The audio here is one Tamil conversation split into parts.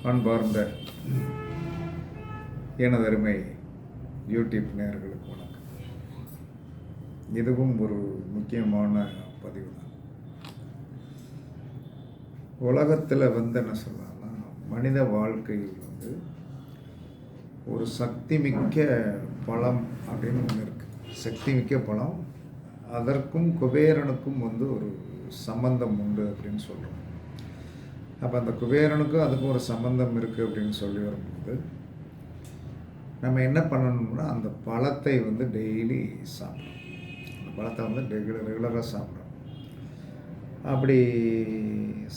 அன்பார்ந்த எனதருமை யூடியூப் நேர்களுக்கு வணக்கம். இதுவும் ஒரு முக்கியமான பதிவு தான் உலகத்தில் வந்து என்ன சொல்லலாம்னா மனித வாழ்க்கையில் வந்து ஒரு சக்தி மிக்க பழம் அப்படின்னு ஒன்று இருக்குது சக்தி மிக்க பழம் அதற்கும் குபேரனுக்கும் வந்து ஒரு சம்பந்தம் உண்டு அப்படின்னு சொல்கிறோம் அப்போ அந்த குபேரனுக்கும் அதுக்கும் ஒரு சம்பந்தம் இருக்குது அப்படின்னு சொல்லி வரும்போது நம்ம என்ன பண்ணணும்னா அந்த பழத்தை வந்து டெய்லி சாப்பிடணும். அந்த பழத்தை வந்து ரெகுலர் ரெகுலராக சாப்பிடணும். அப்படி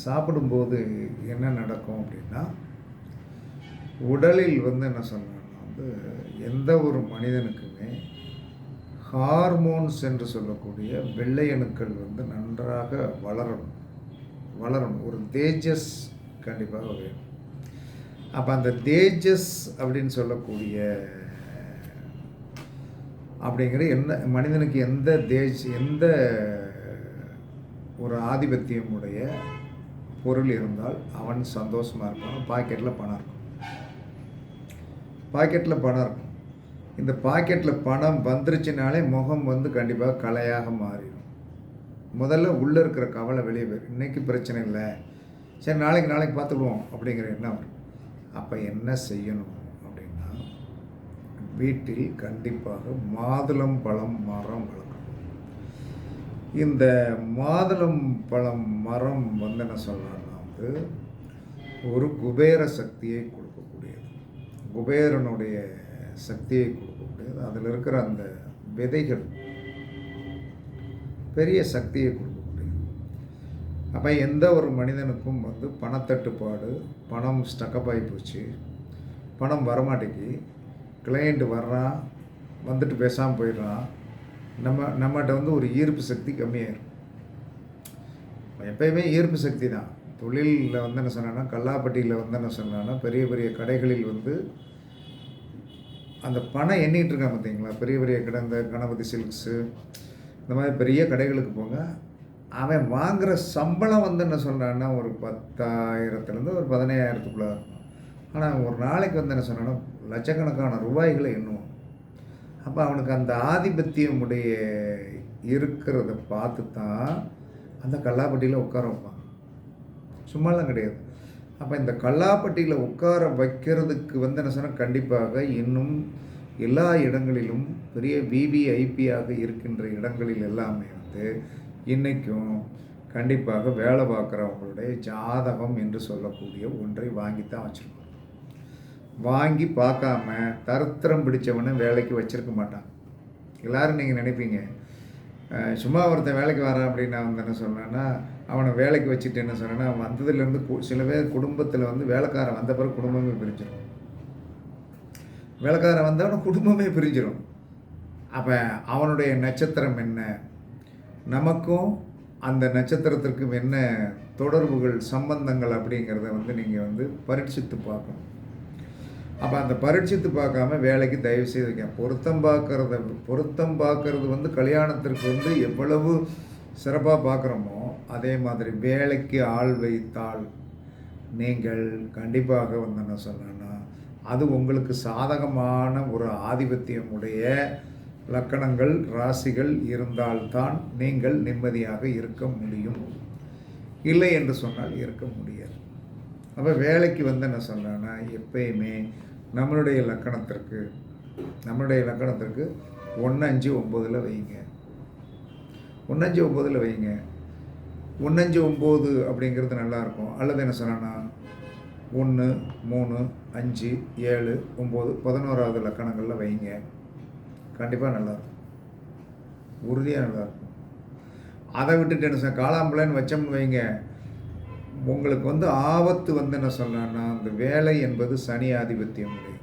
சாப்பிடும்போது என்ன நடக்கும் அப்படின்னா உடலில் வந்து என்ன சொல்லணும்னா வந்து எந்த ஒரு மனிதனுக்குமே ஹார்மோன்ஸ் என்று சொல்லக்கூடிய வெள்ளை அணுக்கள் வந்து நன்றாக வளரணும். வளரணும். ஒரு தேஜஸ் கண்டிப்பாக வேணும் அப்போ அந்த தேஜஸ் அப்படின்னு சொல்லக்கூடிய அப்படிங்கிற என்ன மனிதனுக்கு எந்த தேஜ் எந்த ஒரு ஆதிபத்தியமுடைய பொருள் இருந்தால் அவன் சந்தோஷமாக இருப்பான் பாக்கெட்டில் பணம் இருக்கும். பாக்கெட்டில் பணம் இருக்கும். இந்த பாக்கெட்டில் பணம் வந்துருச்சுனாலே முகம் வந்து கண்டிப்பாக கலையாக மாறிடும். முதல்ல உள்ளே இருக்கிற கவலை வெளியே போயிடும் இன்றைக்கி பிரச்சனை இல்லை. சரி நாளைக்கு நாளைக்கு பார்த்துக்குவோம் அப்படிங்கிற எண்ணம் வரும். அப்போ என்ன செய்யணும் அப்படின்னா வீட்டில் கண்டிப்பாக மாதுளம் பழம் மரம் வளர்க்கணும். இந்த மாதுளம் பழம் மரம் வந்து என்ன சொல்லலாம்னா வந்து ஒரு குபேர சக்தியை கொடுக்கக்கூடியது. குபேரனுடைய சக்தியை கொடுக்கக்கூடியது. அதில் இருக்கிற அந்த விதைகள் பெரிய சக்தியை கொடுக்கக்கூடியது. அப்போ எந்த ஒரு மனிதனுக்கும் வந்து பணத்தட்டுப்பாடு பணம் ஸ்டக்கப் ஆகி போச்சு பணம் வரமாட்டேங்கி கிளையண்ட் வர்றான் வந்துட்டு பேசாமல் போயிடுறான் நம்ம நம்மகிட்ட வந்து ஒரு ஈர்ப்பு சக்தி கம்மியாயிரும். எப்பயுமே ஈர்ப்பு சக்தி தான். தொழிலில் வந்து என்ன சொன்னேன்னா கல்லாப்பட்டியில் வந்து என்ன சொன்னான்னா பெரிய பெரிய கடைகளில் வந்து அந்த பணம் எண்ணிகிட்டு இருக்கான் பார்த்தீங்களா பெரிய பெரிய கிடந்த கணபதி சில்க்ஸு இந்த மாதிரி பெரிய கடைகளுக்கு போங்க. அவன் வாங்குகிற சம்பளம் வந்து என்ன சொல்கிறான்னா ஒரு பத்தாயிரத்துலேருந்து ஒரு பதினையாயிரத்துக்குள்ளே இருக்கும். ஆனால் ஒரு நாளைக்கு வந்து என்ன சொன்னான்னா லட்சக்கணக்கான ரூபாய்களை எண்ணுவான். அப்போ அவனுக்கு அந்த ஆதிபத்தியம் உடைய இருக்கிறத பார்த்து தான் அந்த கல்லாப்பட்டியில் உட்கார வைப்பான். சும்மாலாம் கிடையாது. அப்போ இந்த கல்லாப்பட்டியில் உட்கார வைக்கிறதுக்கு வந்து என்ன சொன்னால் கண்டிப்பாக இன்னும் எல்லா இடங்களிலும் பெரிய விவிஐபியாக இருக்கின்ற இடங்களில் எல்லாமே வந்து இன்றைக்கும் கண்டிப்பாக வேலை பார்க்குறவங்களுடைய ஜாதகம் என்று சொல்லக்கூடிய ஒன்றை வாங்கித்தான் வச்சுருக்கோம். வாங்கி பார்க்காம தருத்திரம் பிடிச்சவனை வேலைக்கு வச்சுருக்க மாட்டான். எல்லோரும் நீங்கள் நினைப்பீங்க சும்மா ஒருத்தன் வேலைக்கு வரான் அப்படின்னு நான் வந்து என்ன சொன்னேன்னா அவனை வேலைக்கு வச்சுட்டு என்ன சொன்னேன்னா அவன் வந்ததுலேருந்து சில பேர் குடும்பத்தில் வந்து வேலைக்காரன் வந்த பிறகு குடும்பமே பிரிஞ்சிடும் வேலைக்காரன் வந்தவன குடும்பமே பிரிஞ்சிடும் அப்போ அவனுடைய நட்சத்திரம் என்ன? நமக்கும் அந்த நட்சத்திரத்திற்கும் என்ன தொடர்புகள் சம்பந்தங்கள் அப்படிங்கிறத வந்து நீங்கள் வந்து பரீட்சித்து பார்க்கணும். அப்போ அந்த பரீட்சித்து பார்க்காம வேலைக்கு தயவு செய்து வைக்க பொருத்தம் பார்க்கறத பொருத்தம் பார்க்கறது வந்து கல்யாணத்திற்கு வந்து எவ்வளவு சிறப்பாக பார்க்குறோமோ அதே மாதிரி வேலைக்கு ஆள் வைத்தால் நீங்கள் கண்டிப்பாக வந்து என்ன சொன்னேன்னா அது உங்களுக்கு சாதகமான ஒரு ஆதிபத்தியம் உடைய லக்கணங்கள் ராசிகள் இருந்தால்தான் நீங்கள் நிம்மதியாக இருக்க முடியும். இல்லை என்று சொன்னால் இருக்க முடியாது. அப்போ வேலைக்கு வந்து என்ன சொல்கிறேன்னா எப்பயுமே நம்மளுடைய லக்கணத்திற்கு நம்மளுடைய லக்கணத்திற்கு ஒன்று அஞ்சு ஒம்போதில் வைங்க. ஒன்று அஞ்சு ஒம்போதில் வைங்க. ஒன்று அஞ்சு ஒம்பது அப்படிங்கிறது நல்லாயிருக்கும் அல்லது என்ன சொன்னேன்னா ஒன்று மூணு அஞ்சு ஏழு ஒம்பது பதினோராவது லக்கணங்களில் வைங்க. கண்டிப்பாக நல்லாயிருக்கும். உறுதியாக நல்லாயிருக்கும். அதை விட்டுட்டு என்ன சொன்ன காளாம்பழன்னு வச்சோம்னு வைங்க. உங்களுக்கு வந்து ஆபத்து வந்து என்ன சொல்லணும்னா அந்த வேலை என்பது சனி ஆதிபத்தியம் உடையது.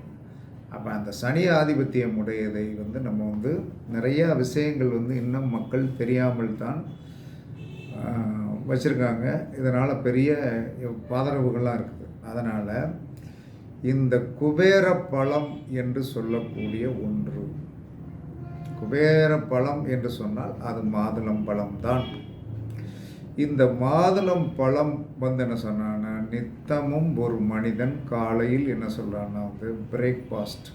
அப்போ அந்த சனி ஆதிபத்தியம் உடையதை வந்து நம்ம வந்து நிறையா விஷயங்கள் வந்து இன்னும் மக்கள் தெரியாமல் தான் வச்சுருக்காங்க. இதனால் பெரிய பாதரவுகள்லாம் இருக்குது. அதனால் இந்த குபேர பழம் என்று சொல்லக்கூடிய ஒன்று. குபேர பழம் என்று சொன்னால் அது மாதுளம் பழம் தான் இந்த மாதுளம் பழம் வந்து என்ன சொன்னான்னா நித்தமும் ஒரு மனிதன் காலையில் என்ன சொல்கிறான்னா வந்து பிரேக்ஃபாஸ்ட்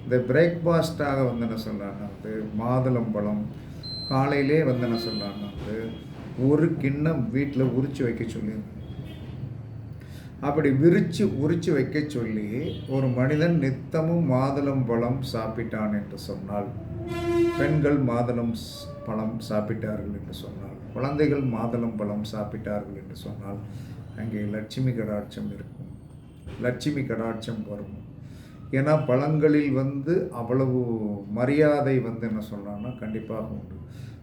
இந்த பிரேக்ஃபாஸ்ட்டாக வந்து என்ன சொல்கிறான்னா வந்து மாதுளம் பழம் காலையிலே வந்து என்ன சொல்கிறான்னா வந்து ஒரு கிண்ணம் வீட்டில் உரித்து வைக்க சொல்லியிருந்தேன் அப்படி விரித்து உரித்து வைக்க சொல்லி ஒரு மனிதன் நித்தமும் மாதுளம் பழம் சாப்பிட்டான் என்று சொன்னால் பெண்கள் மாதுளம் ஸ்- பழம் சாப்பிட்டார்கள் என்று சொன்னால் குழந்தைகள் மாதுளம் பழம் சாப்பிட்டார்கள் என்று சொன்னால் அங்கே லட்சுமி கடாட்சம் இருக்கும். லட்சுமி கடாட்சம் வரும். ஏன்னா பழங்களில் வந்து அவ்வளவு மரியாதை வந்து என்ன சொல்கிறான்னா கண்டிப்பாக உண்டு.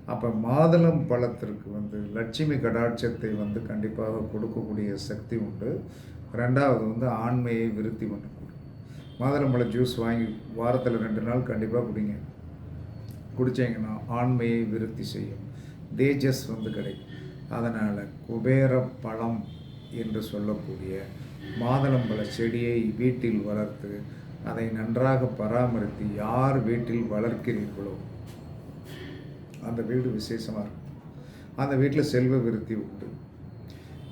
அப்போ மாதுளம் பழத்திற்கு வந்து லட்சுமி கடாட்சத்தை வந்து கண்டிப்பாக கொடுக்கக்கூடிய சக்தி உண்டு. ரெண்டாவது வந்து ஆண்மையை விருத்தி பண்ணக்கூடும் மாதுளம்பழம் ஜூஸ் வாங்கி வாரத்தில் ரெண்டு நாள் கண்டிப்பாக குடிங்க. குடித்தீங்கன்னா ஆண்மையை விருத்தி செய்யும். தேஜஸ் வந்து கிடைக்கும் அதனால் குபேர பழம் என்று சொல்லக்கூடிய மாதுளம்பழ செடியை வீட்டில் வளர்த்து அதை நன்றாக பராமரித்து யார் வீட்டில் வளர்க்கிறீர்களோ அந்த வீடு விசேஷமாக இருக்கும். அந்த வீட்டில் செல்வ விருத்தி உண்டு.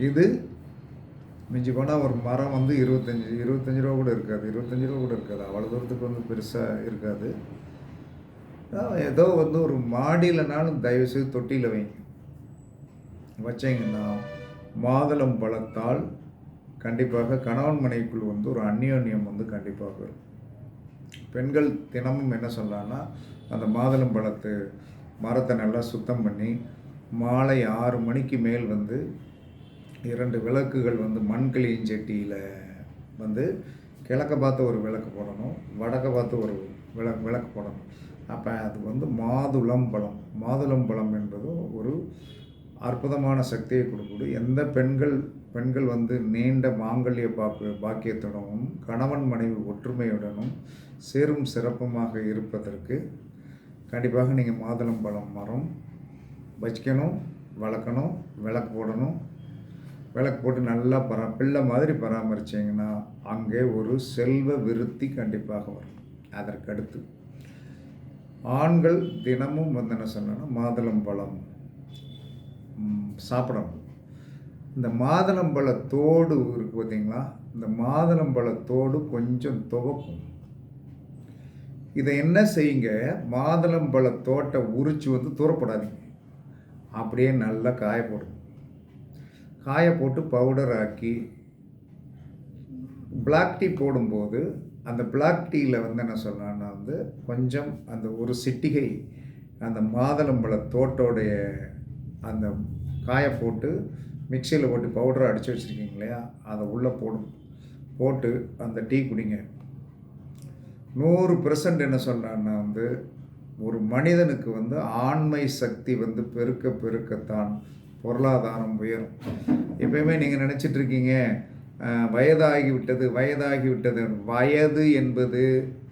இது மிஞ்சி போனால் ஒரு மரம் வந்து இருபத்தஞ்சி இருபத்தஞ்சி ரூபா கூட இருக்காது. இருபத்தஞ்சி ரூபா கூட இருக்காது. அவ்வளோ தூரத்துக்கு வந்து பெருசாக இருக்காது. ஏதோ வந்து ஒரு மாடியிலனாலும் தயவுசெய்து தொட்டியில் வைங்க. வச்சிங்கன்னா மாதுளம் பழத்தால் கண்டிப்பாக கணவன் மனைவிக்குள் வந்து ஒரு அந்யோன்யம் வந்து கண்டிப்பாக வரும். பெண்கள் தினமும் என்ன சொல்லலாம்னா அந்த மாதுளம் பழத்து மரத்தை நல்லா சுத்தம் பண்ணி மாலை ஆறு மணிக்கு மேல் வந்து இரண்டு விளக்குகள் வந்து மண்களியின் செட்டியில் வந்து கிழக்க பார்த்து ஒரு விளக்கு போடணும் வடக்க பார்த்து ஒரு விளக்கு விளக்கு போடணும். அப்போ அது வந்து மாதுளம் பழம். மாதுளம் பழம் என்பது ஒரு அற்புதமான சக்தியை கொடுக்கக்கூடிய எந்த பெண்கள் பெண்கள் வந்து நீண்ட மாங்கல்ய பாக்கு பாக்கியத்துடனும் கணவன் மனைவி ஒற்றுமையுடனும் சேரும் சிறப்புமாக இருப்பதற்கு கண்டிப்பாக நீங்கள் மாதுளம் பழம் மரம் வச்சிக்கணும் வளர்க்கணும் விளக்கு போடணும். விளக்கு போட்டு நல்லா பரா பிள்ளை மாதிரி பராமரிச்சிங்கன்னா அங்கே ஒரு செல்வ விருத்தி கண்டிப்பாக வரும். அதற்கடுத்து ஆண்கள் தினமும் வந்து என்ன சொன்னா மாதுளம்பழம் சாப்பிடணும். இந்த மாதுளம்பழத்தோடு இருக்குது பார்த்தீங்களா இந்த மாதுளம்பழத்தோடு கொஞ்சம் துவக்கும். இதை என்ன செய்யுங்க? மாதுளம்பழத்தோட்டை உரித்து உரிச்சு வந்து தூரப்படாதீங்க. அப்படியே நல்லா காய போடுங்க காய போட்டு பவுடர் ஆக்கி பிளாக் டீ போடும்போது அந்த பிளாக் டீயில் வந்து என்ன சொல்லலாம்னா வந்து கொஞ்சம் அந்த ஒரு சிட்டிகை அந்த மாதளம்பழ தோட்டோடைய அந்த காயை போட்டு மிக்சியில் போட்டு பவுடரை அடித்து வச்சுருக்கீங்க இல்லையா? அதை உள்ளே போடும் போட்டு அந்த டீ குடிங்க. நூறு பெர்சன்ட் என்ன சொல்கிறான்னா வந்து ஒரு மனிதனுக்கு வந்து ஆண்மை சக்தி வந்து பெருக்க பெருக்கத்தான் பொருளாதாரம் உயரும். எப்பயுமே நீங்கள் நினச்சிட்ருக்கீங்க வயதாகிவிட்டது வயதாகிவிட்டது. வயது என்பது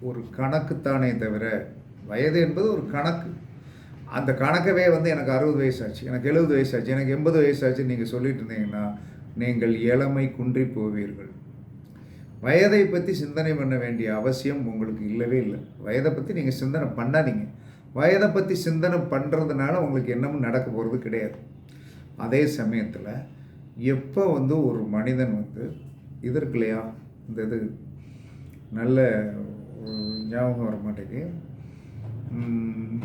ஒரு கணக்குத்தானே தவிர வயது என்பது ஒரு கணக்கு. அந்த கணக்கவே வந்து எனக்கு அறுபது வயசாச்சு எனக்கு எழுபது வயசாச்சு எனக்கு எண்பது வயசாச்சு நீங்கள் சொல்லிட்டு இருந்தீங்கன்னா நீங்கள் இளமை குன்றி போவீர்கள். வயதை பற்றி சிந்தனை பண்ண வேண்டிய அவசியம் உங்களுக்கு இல்லவே இல்லை. வயதை பற்றி நீங்கள் சிந்தனை பண்ணாதீங்க. வயதை பற்றி சிந்தனை பண்ணுறதுனால உங்களுக்கு என்னமும் நடக்க போகிறது கிடையாது. அதே சமயத்தில் எப்போ வந்து ஒரு மனிதன் வந்து இது இருக்கு இல்லையா இந்த இது நல்ல ஞாபகம் வர மாட்டேங்குது.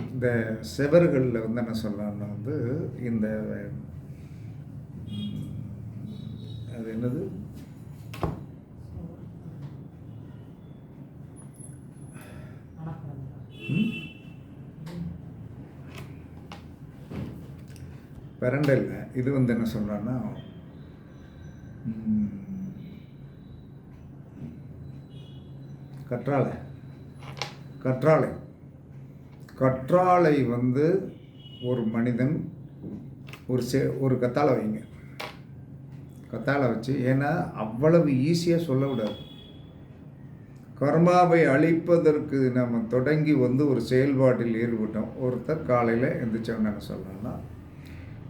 இந்த செவர்களில் வந்து என்ன சொல்லலாம்னா வந்து இந்த அது என்னது? ம்? இது வந்து என்ன சொல்கிறான்னா கற்றாழை. கற்றாழை. கற்றாழை வந்து ஒரு மனிதன் ஒரு செ ஒரு கத்தாழை வைங்க. கத்தாழை வச்சு ஏன்னா அவ்வளவு ஈஸியாக சொல்ல விடாது கர்மாவை அழிப்பதற்கு நம்ம தொடங்கி வந்து ஒரு செயல்பாட்டில் ஈடுபட்டோம். ஒருத்தர் காலையில் எந்திரிச்சவன் என்ன சொல்லணும்னா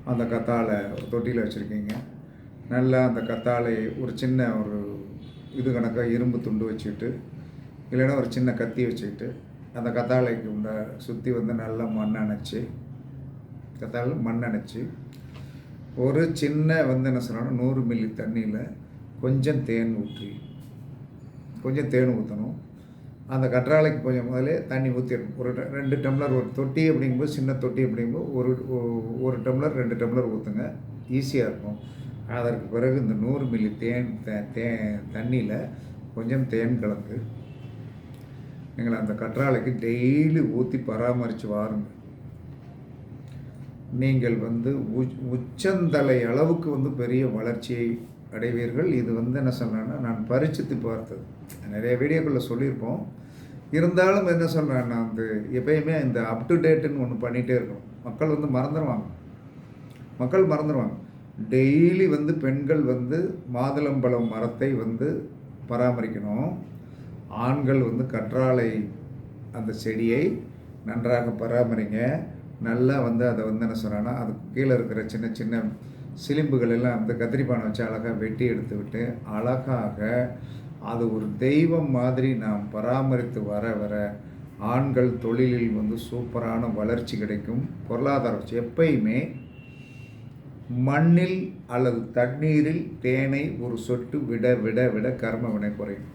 அந்த கத்தாழை தொட்டியில் வச்சுருக்கீங்க. நல்லா அந்த கத்தாழை ஒரு சின்ன ஒரு இது கணக்காக இரும்பு துண்டு வச்சுக்கிட்டு இல்லைன்னா ஒரு சின்ன கத்தி வச்சுக்கிட்டு அந்த கத்தாழைக்கு உண்ட சுற்றி வந்து நல்லா மண் அணைச்சி கத்தாழை மண் அணைச்சி ஒரு சின்ன வந்து என்ன சொல்கிறோன்னா நூறு மில்லி தண்ணியில் கொஞ்சம் தேன் ஊற்றி கொஞ்சம் தேன் ஊற்றணும் அந்த கற்றாழைக்கு கொஞ்சம் முதலே தண்ணி ஊற்றிடணும் ஒரு ரெண்டு டம்ளர் ஒரு தொட்டி அப்படிங்கும்போது சின்ன தொட்டி அப்படிங்கும்போது ஒரு ஒரு டம்ளர் ரெண்டு டம்ளர் ஊற்றுங்க ஈஸியாக இருக்கும். அதற்கு பிறகு இந்த நூறு மில்லி தேன் தே தே தண்ணியில் கொஞ்சம் தேன் கலந்து நீங்கள் அந்த கற்றாழைக்கு டெய்லி ஊற்றி பராமரித்து வாருங்க. நீங்கள் வந்து உச் உச்சந்தலை அளவுக்கு வந்து பெரிய வளர்ச்சியை அடைவீர்கள். இது வந்து என்ன சொல்கிறேன்னா நான் பரிச்சித்து பார்த்தது. நிறைய வீடியோக்களில் சொல்லியிருப்போம். இருந்தாலும் என்ன சொல்கிறேன்னா வந்து எப்பயுமே இந்த அப் டு டேட்டுன்னு ஒன்று பண்ணிகிட்டே இருக்கணும். மக்கள் வந்து மறந்துடுவாங்க மக்கள் மறந்துடுவாங்க டெய்லி வந்து பெண்கள் வந்து மாதுளம்பழம் மரத்தை வந்து பராமரிக்கணும். ஆண்கள் வந்து கற்றாழை அந்த செடியை நன்றாக பராமரிங்க. நல்லா வந்து அதை வந்து என்ன சொல்கிறேன்னா அதுக்கு கீழே இருக்கிற சின்ன சின்ன சிலிம்புகள் எல்லாம் அந்த கத்திரிப்பானை வச்சு அழகாக வெட்டி எடுத்து விட்டு அழகாக அது ஒரு தெய்வம் மாதிரி நாம் பராமரித்து வர வர ஆண்கள் தொழிலில் வந்து சூப்பரான வளர்ச்சி கிடைக்கும். பொருளாதார வளர்ச்சி எப்பயுமே மண்ணில் அல்லது தண்ணீரில் தேனை ஒரு சொட்டு விட விட விட கர்ம வினை குறையும்.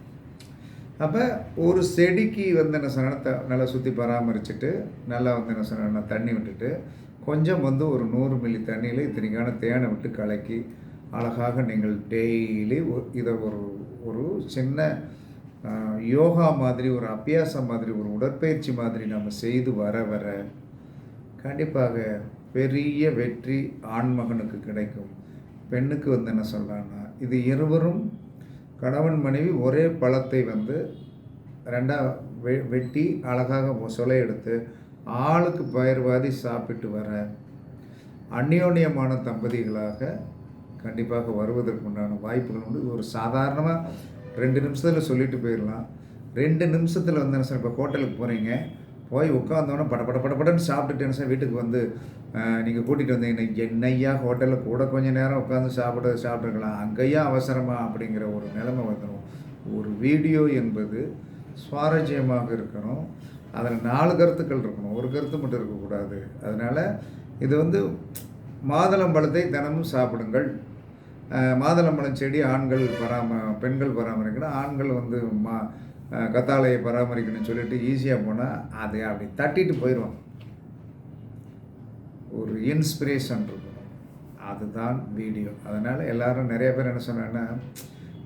அப்போ ஒரு செடிக்கு வந்து என்ன சொன்னால் த நல்லா சுற்றி பராமரிச்சுட்டு நல்லா வந்து என்ன சொன்னால் தண்ணி விட்டுட்டு கொஞ்சம் வந்து ஒரு நூறு மில்லி தண்ணியில் இத்தனைக்கான தேனை விட்டு கலக்கி அழகாக நீங்கள் டெய்லி இதை ஒரு ஒரு சின்ன யோகா மாதிரி ஒரு அபியாசம் மாதிரி ஒரு உடற்பயிற்சி மாதிரி நம்ம செய்து வர வர கண்டிப்பாக பெரிய வெற்றி ஆண்மகனுக்கு கிடைக்கும். பெண்ணுக்கு வந்து என்ன சொல்கிறான்னா இது இருவரும் கணவன் மனைவி ஒரே பழத்தை வந்து ரெண்டா வெ வெட்டி அழகாக சொலை எடுத்து ஆளுக்கு பயிர்வாதி சாப்பிட்டு வர அந்யோன்யமான தம்பதிகளாக கண்டிப்பாக வருவதற்கு உண்டான வாய்ப்புகள் உண்டு. ஒரு சாதாரணமாக ரெண்டு நிமிஷத்தில் சொல்லிட்டு போயிடலாம். ரெண்டு நிமிஷத்தில் வந்து என்ன சார் இப்போ ஹோட்டலுக்கு போகிறீங்க போய் உட்காந்தோன்னே பட பட பட படன்னு சாப்பிட்டுட்டு வீட்டுக்கு வந்து நீங்கள் கூட்டிகிட்டு வந்தீங்கன்னா என்னையா ஹோட்டலில் கூட கொஞ்சம் நேரம் உட்காந்து சாப்பிட சாப்பிட்ருக்கலாம் அங்கேயா அவசரமா அப்படிங்கிற ஒரு நிலைமை வந்துடும் ஒரு வீடியோ என்பது சுவாரஸ்யமாக இருக்கணும். அதில் நாலு கருத்துக்கள் இருக்கணும். ஒரு கருத்து மட்டும் இருக்கக்கூடாது. அதனால் இது வந்து மாதுளம்பழத்தை தினமும் சாப்பிடுங்கள். மாதுளம்பழம் செடி ஆண்கள் பராம பெண்கள் பராமரிக்கணும். ஆண்கள் வந்து மா கத்தாழையை பராமரிக்கணும்னு சொல்லிட்டு ஈஸியாக போனால் அதை அப்படி தட்டிட்டு போயிடுவான் ஒரு இன்ஸ்பிரேஷன் இருக்கும். அதுதான் வீடியோ அதனால் எல்லாரும் நிறைய பேர் என்ன சொன்னாங்கன்னா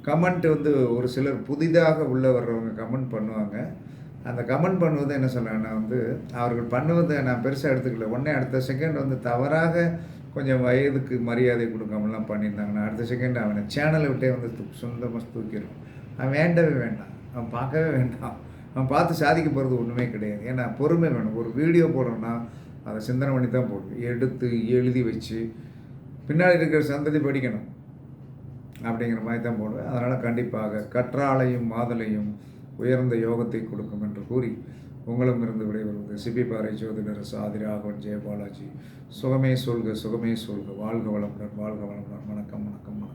கமெண்ட் வந்து ஒரு சிலர் புதிதாக உள்ளே வர்றவங்க கமெண்ட் பண்ணுவாங்க. அந்த கமெண்ட் பண்ணுவது என்ன சொல்கிறாங்கன்னா வந்து அவர்கள் பண்ணுவதை நான் பெருசாக எடுத்துக்கல. உடனே அடுத்த செகண்ட் வந்து தவறாக கொஞ்சம் வயதுக்கு மரியாதை கொடுக்காமலாம் பண்ணியிருந்தாங்கன்னா அடுத்த செகண்ட் அவனை சேனலை விட்டே வந்து சொந்தமாக தூக்கிடும் அவன் வேண்டவே வேண்டாம். அவன் பார்க்கவே வேண்டாம். அவன் பார்த்து சாதிக்க போகிறது ஒன்றுமே கிடையாது. ஏன்னா பொறுமை வேணும். ஒரு வீடியோ போடுறோன்னா அதை சிந்தனை பண்ணி தான் போடணும். எடுத்து எழுதி வச்சு பின்னாடி இருக்கிற சந்ததி படிக்கணும். அப்படிங்கிற மாதிரி தான் போடுவேன். அதனால் கண்டிப்பாக கற்றாழையும் மாதலையும் உயர்ந்த யோகத்தை கொடுக்கும் என்று கூறி உங்களும் இருந்து விடைபெறுவது சிபிபாறை ஜோதிடர் சாதி ராகவன் ஜெயபாலாஜி. சுகமே சொல்க சுகமே சொல்க. வாழ்க வளமுடன் வாழ்க வளமுடன். வணக்கம் வணக்கம்.